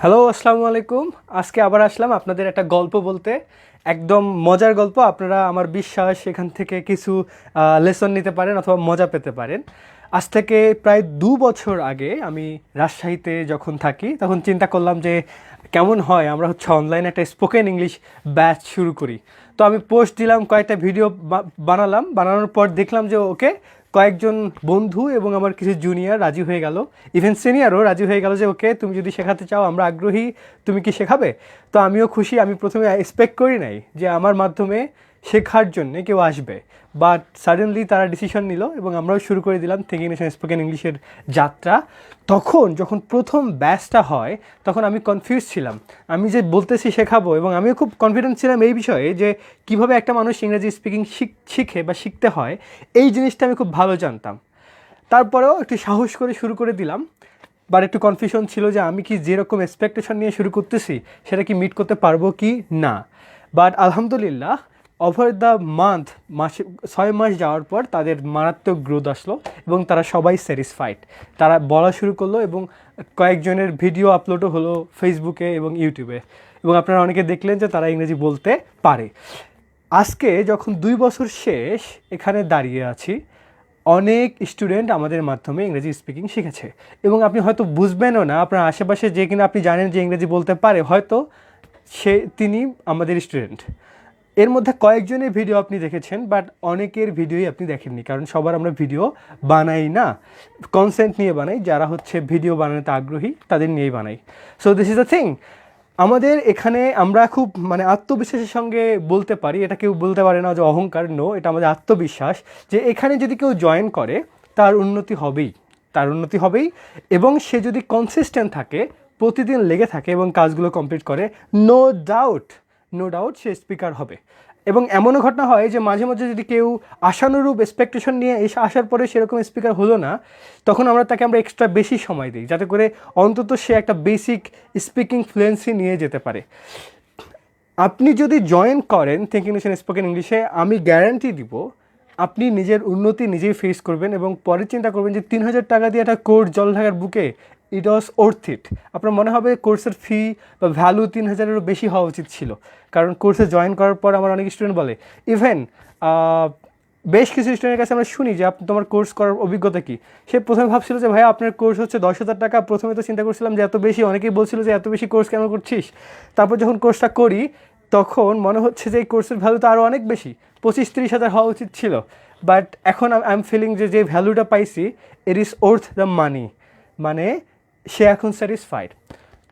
Hello, আসসালামু আলাইকুম। আজকে আবার আসলাম আপনাদের একটা গল্প বলতে। একদম মজার গল্প, আপনারা আমার বিশ্বাস এখান থেকে কিছু লেসন নিতে পারেন অথবা মজা পেতে পারেন। আজ থেকে প্রায় দু বছর আগে আমি রাজশাহীতে যখন থাকি, তখন চিন্তা করলাম যে কেমন হয়, আমরা হচ্ছে অনলাইনে একটা স্পোকেন ইংলিশ ব্যাচ শুরু করি। তো আমি পোস্ট দিলাম, কয়েকটা ভিডিও বানালাম। বানানোর পর দেখলাম যে, ওকে কয়েকজন বন্ধু এবং আমার কিছু জুনিয়র রাজি হয়ে গেল। ইভেন সিনিয়রও রাজি হয়ে গেল যে, ওকে, তুমি যদি শেখাতে চাও, আমরা আগ্রহী। তুমি কি শেখাবে? তো আমিও খুশি। আমি প্রথমে এক্সপেক্ট করি নাই যে, আমার মাধ্যমে শেখার জন্য কেউ আসবে। বাট সাডেনলি তারা ডিসিশন নিল এবং আমরাও শুরু করে দিলাম থিঙ্কিং নেশন স্পোকেন ইংলিশের যাত্রা। তখন যখন প্রথম ব্যাচটা হয়, তখন আমি কনফিউজ ছিলাম। আমি যে বলতেছি শেখাবো এবং আমিও খুব কনফিডেন্ট ছিলাম এই বিষয়ে যে কীভাবে একটা মানুষ ইংরেজি স্পিকিং শিখে বা শিখতে হয়, এই জিনিসটা আমি খুব ভালো জানতাম। তারপরেও একটু সাহস করে শুরু করে দিলাম। বাট একটু কনফিউশন ছিল যে আমি কি যেরকম এক্সপেকটেশন নিয়ে শুরু করতেছি, সেটা কি মিট করতে পারব কি না। বাট আলহামদুলিল্লাহ ওভার দ্য মান্থ মাসে, ছয় মাস যাওয়ার পর তাদের মারাত্মক গ্রোথ আসলো এবং তারা সবাই স্যাটিসফাইড তারা বলা শুরু করল এবং কয়েকজনের ভিডিও আপলোডও হলো ফেসবুকে এবং ইউটিউবে এবং আপনারা অনেকে দেখলেন যে তারা ইংরেজি বলতে পারে। আজকে যখন দুই বছর শেষ, এখানে দাঁড়িয়ে আছি, অনেক স্টুডেন্ট আমাদের মাধ্যমে ইংরেজি স্পিকিং শিখেছে। এবং আপনি হয়তো বুঝবেনও না, আপনার আশেপাশে যে কিনা আপনি জানেন যে ইংরেজি বলতে পারে, হয়তো সে, তিনি আমাদের স্টুডেন্ট এর মধ্যে কয়েকজনের ভিডিও আপনি দেখেছেন বাট অনেকের ভিডিওই আপনি দেখেননি, কারণ সবার আমরা ভিডিও বানাই না। কনসেন্ট নিয়ে বানাই, যারা হচ্ছে ভিডিও বানাতে আগ্রহী, তাদের নিয়েই বানাই। So this is the thing আমাদের এখানে আমরা খুব মানে আত্মবিশ্বাসের সঙ্গে বলতে পারি, এটা কেউ বলতে পারে না যে অহংকার নো এটা আমাদের আত্মবিশ্বাস যে এখানে যদি কেউ জয়েন করে, তার উন্নতি হবেই, তার উন্নতি হবেই, এবং সে যদি কনসিস্টেন্ট থাকে, প্রতিদিন লেগে থাকে এবং কাজগুলো কমপ্লিট করে নো ডাউট নো ডাউট সে স্পিকার হবে। এবং এমনও ঘটনা হয় যে মাঝে মাঝে যদি কেউ আশানুরূপ এক্সপেকটেশন নিয়ে এসে আসার পরে সেরকম স্পিকার হলো না, তখন আমরা তাকে আমরা এক্সট্রা বেশি সময় দিই, যাতে করে অন্তত সে একটা বেসিক স্পিকিং ফ্লুয়েন্সি নিয়ে যেতে পারে। আপনি যদি জয়েন করেন থিঙ্কিং নেশন স্পোকেন ইংলিশে আমি গ্যারান্টি দিব, আপনি নিজের উন্নতি নিজেই ফেস করবেন এবং পরে চিন্তা করবেন যে তিন হাজার টাকা দিয়ে একটা কোর্স জল ঢাকার বুকে ইট ওয়াজ ওর্থ ইট আপনার মনে হবে কোর্সের ফি বা ভ্যালু তিন হাজারেরও বেশি হওয়া উচিত ছিল। কারণ কোর্সে জয়েন করার পর আমার অনেক স্টুডেন্ট বলে ইভেন বেশ কিছু স্টুডেন্টের কাছে আমরা শুনি যে আপনি তোমার কোর্স করার অভিজ্ঞতা কী? সে প্রথমে ভাবছিল যে ভাই আপনার কোর্স হচ্ছে দশ হাজার টাকা। প্রথমে তো চিন্তা করছিলাম যে, এত বেশি? অনেকেই বলছিল যে, এত বেশি কোর্স কেন করছিস? তারপর যখন কোর্সটা করি, তখন মনে হচ্ছে যে, এই কোর্সের ভ্যালু তো আরও অনেক বেশি। পঁচিশ তিরিশ হাজার হওয়া উচিত ছিল। বাট এখন আই এম ফিলিং যে যে ভ্যালুটা পাইছি it is worth the money মানে সে এখন স্যাটিসফাইড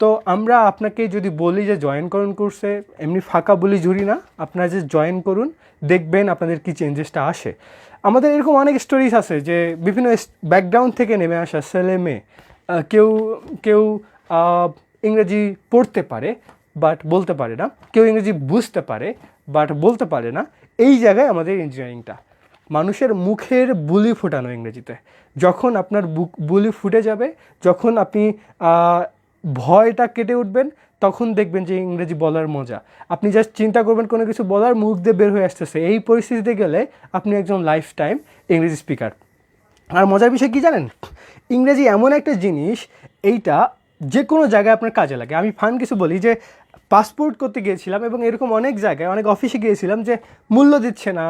তো আমরা আপনাকে যদি বলি যে জয়েন করুন কোর্সে এমনি ফাঁকা বলি জুড়ি না, আপনারা যে জয়েন করুন, দেখবেন আপনাদের কি চেঞ্জেসটা আসে। আমাদের এরকম অনেক স্টোরিজ আছে যে বিভিন্ন ব্যাকগ্রাউন্ড থেকে নেমে আসা ছেলে মেয়ে কেউ কেউ ইংরেজি পড়তে পারে বাট বলতে পারে না, কেউ ইংরেজি বুঝতে পারে বাট বলতে পারে না, এই জায়গায় আমাদের ইঞ্জিনিয়ারিংটা মানুষের মুখের বুলি ফোটানো ইংরেজিতে। যখন আপনার বুক বুলি ফুটে যাবে, যখন আপনি ভয়টা কেটে উঠবেন, তখন দেখবেন যে ইংরেজি বলার মজা। আপনি জাস্ট চিন্তা করবেন কোনো কিছু বলার, মুখ দিয়ে বের হয়ে আসতেছে। এই পরিস্থিতিতে গেলে আপনি একজন লাইফ টাইম ইংরেজি স্পিকার আর মজার বিষয় কী জানেন? ইংরেজি এমন একটা জিনিস, এইটা যে কোনো জায়গায় আপনার কাজে লাগে। আমি ফান কিছু বলি যে পাসপোর্ট করতে গিয়েছিলাম এবং এরকম অনেক জায়গায়, অনেক অফিসে গিয়েছিলাম যে মূল্য দিচ্ছে না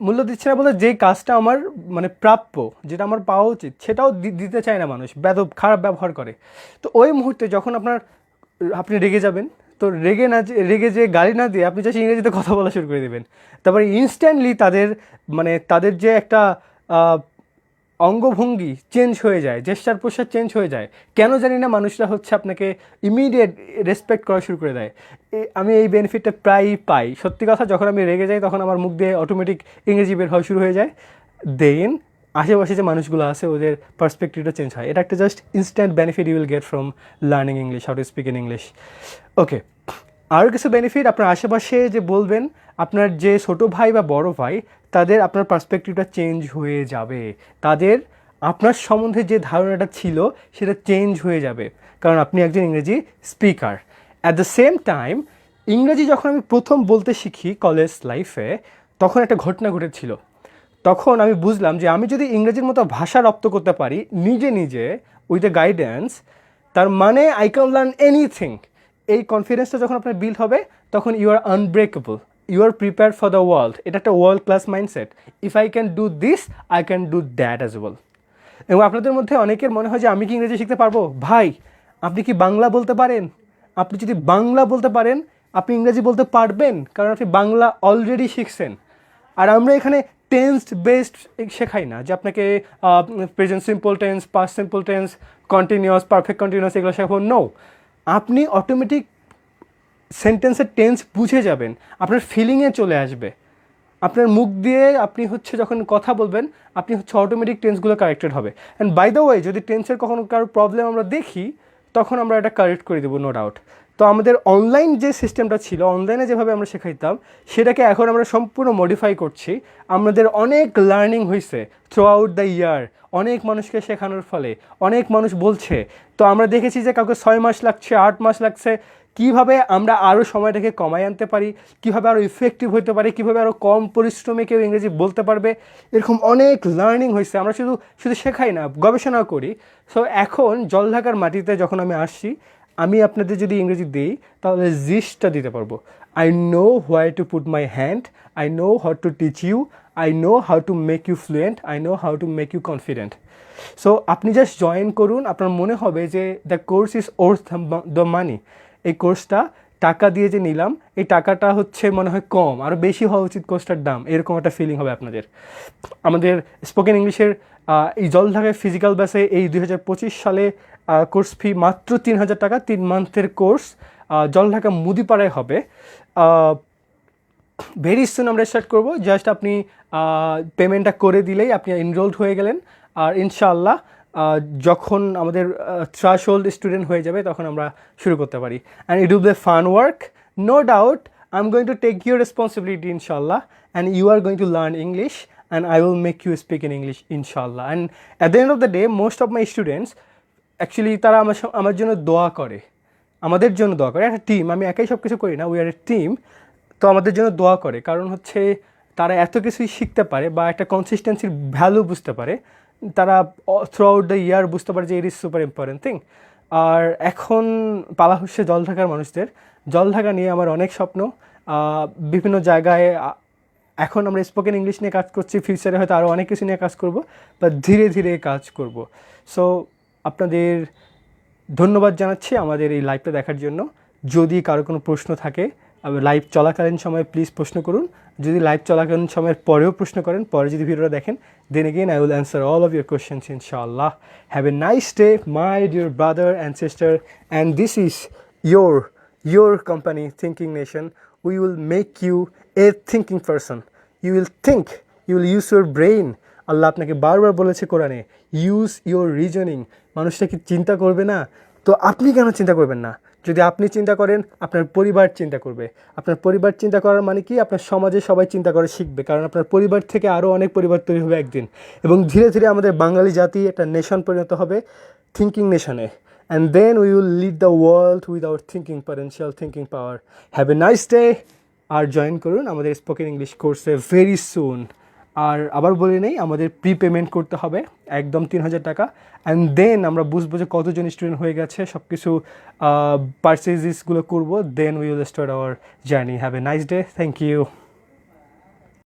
মূল্য দিচ্ছে না বলতে যে কাজটা আমার মানে প্রাপ্য, যেটা আমার পাওয়া উচিত, সেটাও দিতে চায় না মানুষ বেদ খারাপ ব্যবহার করে। তো ওই মুহূর্তে যখন আপনার, আপনি রেগে যাবেন, তো রেগে না রেগে যে গাড়ি না দিয়ে আপনি চাইছেন ইংরেজিতে কথা বলা শুরু করে দেবেন। তারপরে ইনস্ট্যান্টলি তাদের মানে তাদের যে একটা অঙ্গভঙ্গি চেঞ্জ হয়ে যায় জেস্টার পোশাক চেঞ্জ হয়ে যায়। কেন জানি না মানুষরা হচ্ছে আপনাকে ইমিডিয়েট রেসপেক্ট করা শুরু করে দেয়। আমি এই বেনিফিটটা প্রায়ই পাই। সত্যি কথা, যখন আমি রেগে যাই, তখন আমার মুখ দিয়ে অটোমেটিক ইংরেজি বের হওয়া শুরু হয়ে যায়। দেন আশেপাশে যে মানুষগুলো আছে, ওদের পার্সপেক্টিভটা চেঞ্জ হয়। এটা একটা just instant benefit you will get from learning English how to speak in English okay আরও কিছু বেনিফিট আপনার আশেপাশে যে বলবেন, আপনার যে ছোটো ভাই বা বড় ভাই তাদের আপনার পার্সপেক্টিভটা চেঞ্জ হয়ে যাবে। তাদের, আপনার সম্বন্ধে যে ধারণাটা ছিল, সেটা চেঞ্জ হয়ে যাবে। কারণ আপনি একজন ইংরেজি speaker at the same time ইংরেজি যখন আমি প্রথম বলতে শিখি কলেজ লাইফে তখন একটা ঘটনা ঘটেছিল। তখন আমি বুঝলাম যে আমি যদি ইংরেজির মতো ভাষা রপ্ত করতে পারি, নিজে নিজে উইথ এ গাইডেন্স তার মানে আই ক্যান লার্ন এনিথিং এই কনফিডেন্সটা যখন আপনার বিল্ড হবে, তখন you are unbreakable you are prepare for the world এটা একটা world class mindset if I can do this I can do that as well এবং আপনাদের মধ্যে অনেকের মনে হয় যে আমি কি ইংরেজি শিখতে পারব? ভাই, আপনি কি বাংলা বলতে পারেন? আপনি যদি বাংলা বলতে পারেন, আপনি ইংরেজি বলতে পারবেন, কারণ আপনি বাংলা অলরেডি শিখছেন। আর আমরা এখানে টেন্স বেসড শেখাই না, যে আপনাকে present simple tense past simple tense continuous perfect continuous এগুলো শেখাবো। নো আপনি অটোমেটিক সেন্টেন্সের টেন্স বুঝে যাবেন, আপনার ফিলিংয়ে চলে আসবে। আপনার মুখ দিয়ে আপনি হচ্ছে যখন কথা বলবেন, আপনি হচ্ছে অটোমেটিক টেন্সগুলো কারেক্টেড হবে। অ্যান্ড বাই দ্য ওয়ে যদি টেন্সের কখনো কারও প্রবলেম আমরা দেখি, তখন আমরা এটা কারেক্ট করে দেবো নো ডাউট তো আমাদের অনলাইন যে সিস্টেমটা ছিল অনলাইনে যেভাবে আমরা শেখাইতাম, সেটাকে এখন আমরা সম্পূর্ণ মডিফাই করছি। আমাদের অনেক লার্নিং হয়েছে থ্রু আউট দ্য ইয়ার অনেক মানুষকে শেখানোর ফলে, অনেক মানুষ বলছে। তো আমরা দেখেছি যে কাউকে ছয় মাস লাগছে, আট মাস লাগছে। কীভাবে আমরা আরও সময়টাকে কমাই আনতে পারি, কীভাবে আরও ইফেক্টিভ হতে পারি, কীভাবে আরও কম পরিশ্রমে কেউ ইংরেজি বলতে পারবে, এরকম অনেক লার্নিং হয়েছে আমরা শুধু শুধু শেখাই না, গবেষণাও করি। সো এখন জলঢাকার মাটিতে যখন আমি আসছি, আমি আপনাদের যদি ইংরেজি দিই, তাহলে জিসটা দিতে পারব। I know why to put my hand I know how to teach you I know how to make you fluent I know how to make you confident so আপনি জাস্ট জয়েন করুন, আপনার মনে হবে যে the course is worth the money এই কোর্সটা টাকা দিয়ে যে নিলাম, এই টাকাটা হচ্ছে মনে হয় কম আরও বেশি হওয়া উচিত কোর্সটার দাম। এরকম একটা ফিলিং হবে আপনাদের। আমাদের স্পোকেন ইংলিশের এই জলঢাকায় ফিজিক্যাল ব্যাসে এই দুই হাজার পঁচিশ সালে কোর্স ফি মাত্র তিন হাজার টাকা, তিন মান্থের কোর্স জলঢাকা মুদিপাড়ায় হবে। ভেরি সুন আমরা স্টার্ট করব। জাস্ট আপনি পেমেন্টটা করে দিলেই আপনি এনরোলড হয়ে গেলেন। আর ইনশাআল্লাহ যখন আমাদের থ্রাশ হোল্ড স্টুডেন্ট হয়ে যাবে, তখন আমরা শুরু করতে পারি। And it will be fun work no doubt I am going to take your responsibility ইনশাল্লাহ and you are going to learn English and I will make you speak in English ইনশাল্লাহ and at the end of the day most of my students actually তারা আমার আমার জন্য দোয়া করে। আমাদের জন্য দোয়া করে। একটা টিম আমি একাই সব কিছু করি না উই আর এ টিম তো আমাদের জন্য দোয়া করে। কারণ হচ্ছে, তারা এত কিছুই শিখতে পারে বা একটা কনসিস্টেন্সির ভ্যালু বুঝতে পারে তারা থ্রু আউট দ্য ইয়ার বুঝতে পারে যে it is super important thing আর এখন পালা হচ্ছে জল ঢাকার মানুষদের। জল ঢাকা নিয়ে আমার অনেক স্বপ্ন। বিভিন্ন জায়গায় এখন আমরা স্পোকেন ইংলিশ নিয়ে কাজ করছি ফিউচারে হয়তো আরও অনেক কিছু নিয়ে কাজ করব বা ধীরে ধীরে কাজ করব। সো আপনাদের ধন্যবাদ জানাচ্ছি আমাদের এই লাইভটা দেখার জন্য। যদি কারও কোনো প্রশ্ন থাকে লাইভ চলাকালীন সময় প্লিজ প্রশ্ন করুন। যদি লাইভ চলাকালীন সময়ের পরেও প্রশ্ন করেন, পরে যদি ভিডিওটা দেখেন then again I will answer all of your questions ইনশাআল্লাহ have a nice day my dear brother and sister and this is your your company thinking nation we will make you a thinking person. You will think, you will use your brain. আল্লাহ আপনাকে বারবার বলেছে কোরআনে use your reasoning মানুষটা কি চিন্তা করবে না? তো আপনি কেন চিন্তা করবেন না? যদি আপনি চিন্তা করেন, আপনার পরিবার চিন্তা করবে। আপনার পরিবার চিন্তা করার মানে কি? আপনার সমাজে সবাই চিন্তা করে, শিখবে। কারণ আপনার পরিবার থেকে আরও অনেক পরিবার তৈরি হবে একদিন। এবং ধীরে ধীরে আমাদের বাঙালি জাতি একটা নেশন পরিণত হবে thinking নেশনে and then we will lead the world with our thinking potential, thinking power. Have a nice day আর জয়েন করুন আমাদের স্পোকেন ইংলিশ কোর্সে ভেরি সুন আর আবার বলে নেই, আমাদের প্রি পেমেন্ট করতে হবে একদম তিন হাজার টাকা। অ্যান্ড দেন আমরা বুঝব যে কতজন স্টুডেন্ট হয়ে গেছে সব কিছু পার্সেসগুলো করব then will start our journey have a nice day thank you